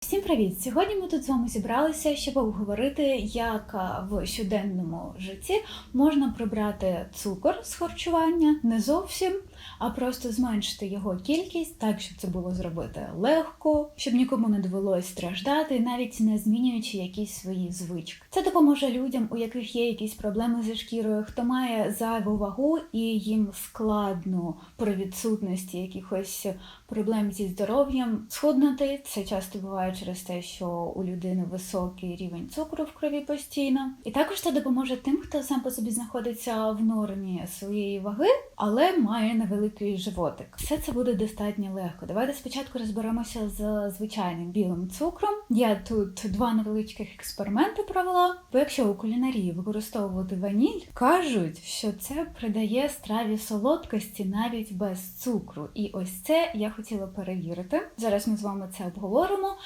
Всім привіт! Сьогодні ми тут з вами зібралися, щоб обговорити, як в щоденному житті можна прибрати цукор з харчування не зовсім, а просто зменшити його кількість, так щоб це було зробити легко, щоб нікому не довелось страждати, навіть не змінюючи якісь свої звички. Це допоможе людям, у яких є якісь проблеми зі шкірою, хто має зайву вагу і їм складно при відсутності якихось проблем зі здоров'ям схуднути. Це часто буває через те, що у людини високий рівень цукру в крові постійно. І також це допоможе тим, хто сам по собі знаходиться в нормі своєї ваги, але має невеликий животик. Все це буде достатньо легко. Давайте спочатку розберемося з звичайним білим цукром. Я тут два невеличких експерименти провела. Бо якщо у кулінарії використовувати ваніль, кажуть, що це придає страві солодкості навіть без цукру. І ось це я хотіла перевірити. Зараз ми з вами це обговоримо.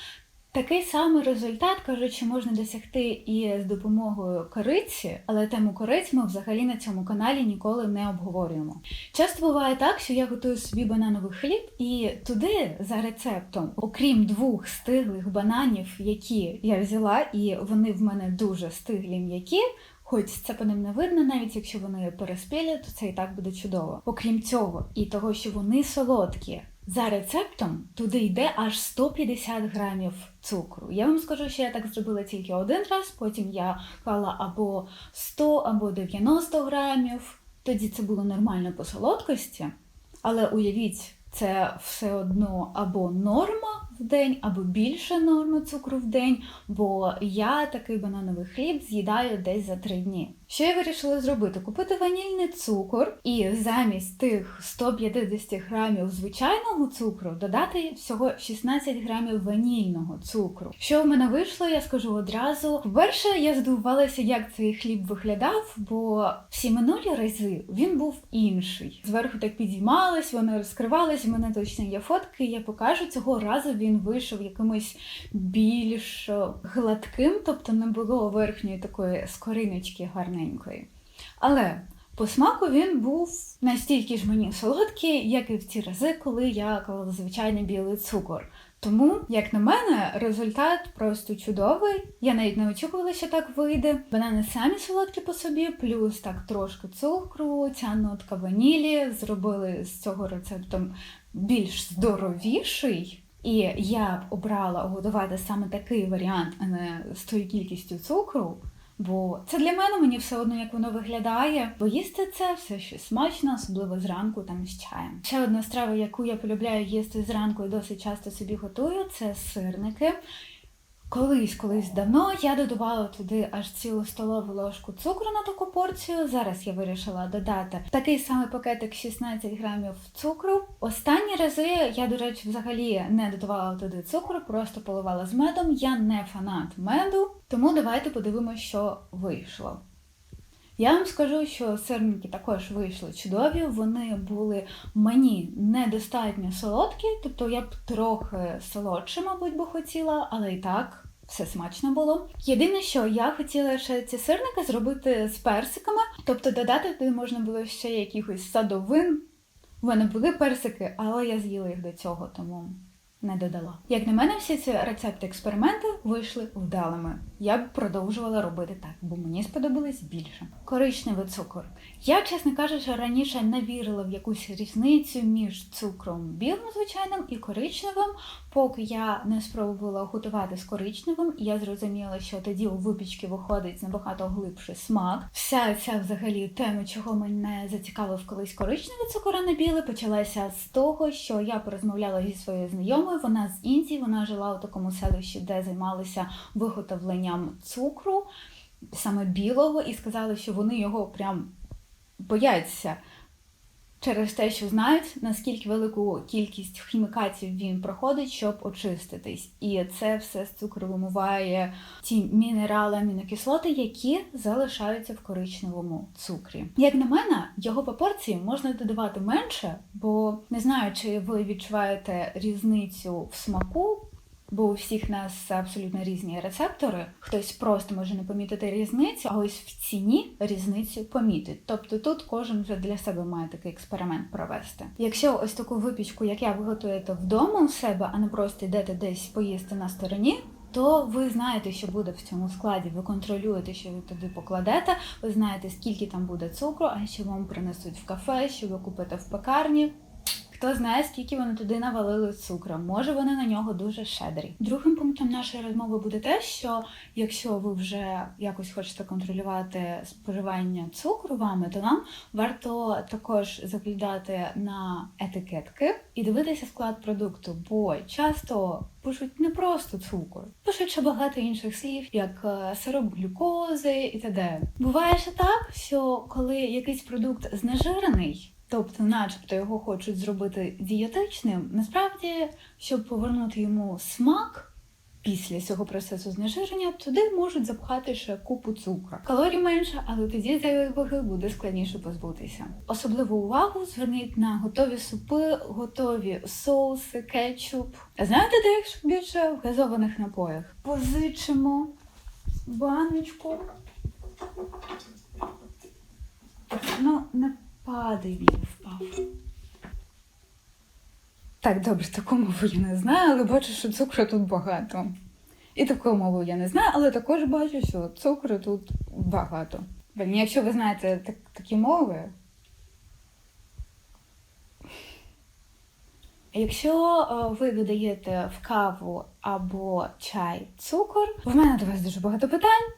Такий самий результат кажуть, що можна досягти і з допомогою кориці, але тему кориць ми взагалі на цьому каналі ніколи не обговорюємо. Часто буває так, що я готую собі банановий хліб, і туди за рецептом, окрім двох стиглих бананів, які я взяла, і вони в мене дуже стиглі м'які. Хоч це по ним не видно, навіть якщо вони переспілі, то це і так буде чудово. Окрім цього, і того, що вони солодкі, за рецептом туди йде аж 150 грамів цукру. Я вам скажу, що я так зробила тільки один раз, потім я клала або 100, або 90 грамів. Тоді це було нормально по солодкості. Але уявіть, це все одно або норма в день, або більше норми цукру в день, бо я такий банановий хліб з'їдаю десь за три дні. Що я вирішила зробити? Купити ванільний цукор і замість тих 150 грамів звичайного цукру додати всього 16 грамів ванільного цукру. Що в мене вийшло, я скажу одразу. По-перше, я здивувалася, як цей хліб виглядав, бо всі минулі рази він був інший. Зверху так підіймалось, вони розкривались. У мене точно є фотки. Я покажу цього разу. Він вийшов якимось більш гладким, тобто не було верхньої такої скориночки гарненької. Але по смаку він був настільки ж мені солодкий, як і в ті рази, коли я клала звичайний білий цукор. Тому, як на мене, результат просто чудовий. Я навіть не очікувала, що так вийде. Банани самі солодкі по собі, плюс так трошки цукру, ця нотка ванілі зробили з цього рецептом більш здоровіший. І я б обрала готувати саме такий варіант, а не з тою кількістю цукру. Бо це для мене мені все одно, як воно виглядає. Бо їсти це все ще смачно, особливо зранку там з чаєм. Ще одна страва, яку я полюбляю їсти зранку і досить часто собі готую, це сирники. Колись, колись давно я додавала туди аж цілу столову ложку цукру на таку порцію. Зараз я вирішила додати такий самий пакетик 16 грамів цукру. Останні рази я, до речі, взагалі не додавала туди цукру, просто поливала з медом. Я не фанат меду, тому давайте подивимося, що вийшло. Я вам скажу, що сирники також вийшли чудові. Вони були мені недостатньо солодкі, тобто я б трохи солодше, мабуть, би хотіла, але і так. Все смачно було. Єдине, що я хотіла ще ці сирники зробити з персиками, тобто додати туди можна було ще якихось садовин. У мене були персики, але я з'їла їх до цього, тому не додала. Як на мене, всі ці рецепти експерименти вийшли вдалими. Я б продовжувала робити так, бо мені сподобалось більше. Коричневий цукор. Я, чесно кажучи, раніше не вірила в якусь різницю між цукром білим звичайним і коричневим. Поки я не спробувала готувати з коричневим, я зрозуміла, що тоді у випічки виходить набагато глибший смак. Вся ця взагалі тема, чого мене зацікавив колись коричневий цукор, а не білий, почалася з того, що я порозмовляла зі своєю знайомою. Вона з Індії, вона жила у такому селищі, де займалися виготовленням цукру, саме білого, і сказали, що вони його прям бояться. Через те, що знають, наскільки велику кількість хімікатів він проходить, щоб очиститись. І це все з цукру вимиває ті мінерали, амінокислоти, які залишаються в коричневому цукрі. Як на мене, його по порції можна додавати менше, бо не знаю, чи ви відчуваєте різницю в смаку бо у всіх нас абсолютно різні рецептори. Хтось просто може не помітити різницю, а ось в ціні різницю помітить. Тобто тут кожен вже для себе має такий експеримент провести. Якщо ось таку випічку, як я, ви готуєте вдома у себе, а не просто йдете десь поїсти на стороні. То ви знаєте, що буде в цьому складі. Ви контролюєте, що ви туди покладете. Ви знаєте, скільки там буде цукру, а що вам принесуть в кафе, що ви купите в пекарні. Хто знає, скільки вони туди навалили цукру. Може, вони на нього дуже щедрі. Другим пунктом нашої розмови буде те, що якщо ви вже якось хочете контролювати споживання цукру вами, то вам варто також заглядати на етикетки і дивитися склад продукту, бо часто пишуть не просто цукор, пишуть ще багато інших слів, як е, сироп глюкози і т.д. Буває ще так, що коли якийсь продукт знежирений. Тобто, начебто його хочуть зробити дієтичним, насправді, щоб повернути йому смак після цього процесу знежирення, туди можуть запхати ще купу цукру. Калорій менше, але тоді зайвої ваги буде складніше позбутися. Особливу увагу зверніть на готові супи, готові соуси, кетчуп. Знаєте, де їх більше в газованих напоях? Позичимо баночку. Ну, не падай він впав. Так, добре, таку мову я не знаю, але бачу, що цукру тут багато. І таку мову я не знаю, але також бачу, що цукру тут багато. Блін, якщо ви знаєте так, такі мови. Якщо е, ви додаєте в каву або чай цукор, в мене до вас дуже багато питань.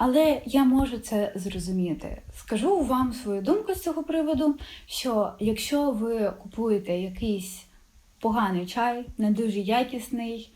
Але я можу це зрозуміти. Скажу вам свою думку з цього приводу, що якщо ви купуєте якийсь поганий чай, не дуже якісний,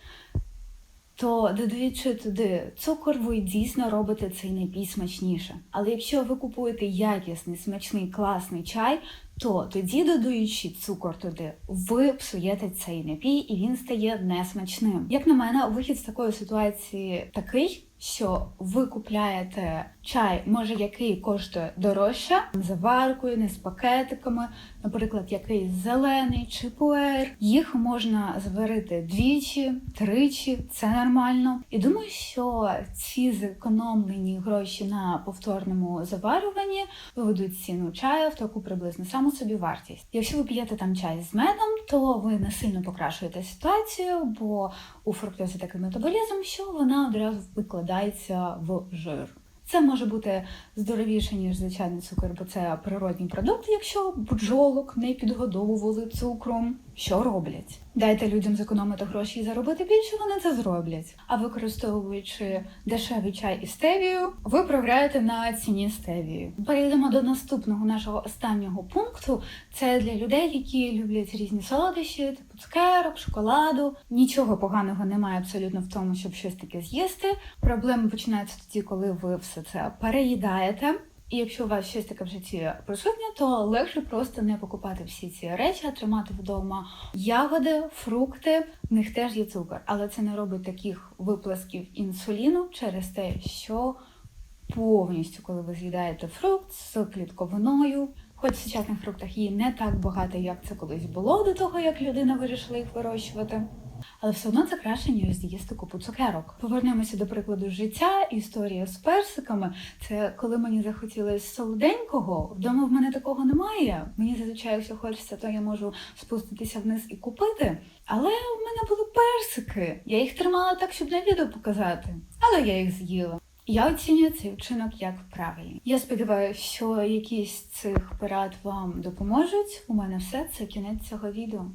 то додаючи туди цукор, ви дійсно робите цей напій смачніше. Але якщо ви купуєте якісний, смачний, класний чай, то тоді, додаючи цукор туди, ви псуєте цей напій і він стає несмачним. Як на мене, вихід з такої ситуації такий, що ви купляєте чай, може який коштує дорожче, заваркою, не з пакетиками, наприклад, якийсь зелений чи пуер. Їх можна зварити двічі, тричі, це нормально. І думаю, що ці зекономлені гроші на повторному заварюванні виведуть ціну чаю в таку приблизно саму собі вартість. Якщо ви п'єте там чай з медом, то ви не сильно покращуєте ситуацію, бо у фруктозі такий метаболізм, що вона одразу викладається в жир. Це може бути здоровіше, ніж звичайний цукор, бо це природній продукт, якщо бджолок не підгодовували цукром. Що роблять? Дайте людям зекономити гроші і заробити більше, вони це зроблять. А використовуючи дешевий чай і стевію, ви програєте на ціні стевії. Перейдемо до наступного нашого останнього пункту. Це для людей, які люблять різні солодощі, типу цукерок, шоколаду. Нічого поганого немає абсолютно в тому, щоб щось таке з'їсти. Проблеми починаються тоді, коли ви все це переїдаєте. І якщо у вас щось таке в житті присутнє, то легше просто не покупати всі ці речі, а тримати вдома ягоди, фрукти. В них теж є цукор, але це не робить таких виплесків інсуліну через те, що повністю, коли ви з'їдаєте фрукт з клітковиною. Хоч в сучасних фруктах її не так багато, як це колись було до того, як людина вирішила їх вирощувати. Але все одно це краще, ніж з'їсти купу цукерок. Повернемося до прикладу життя. Історія з персиками. Це коли мені захотілося солоденького. Вдома в мене такого немає. Мені зазвичай, якщо хочеться, то я можу спуститися вниз і купити. Але в мене були персики. Я їх тримала так, щоб на відео показати. Але я їх з'їла. Я оцінюю цей вчинок як правильний. Я сподіваюся, що якісь цих порад вам допоможуть. У мене все це кінець цього відео.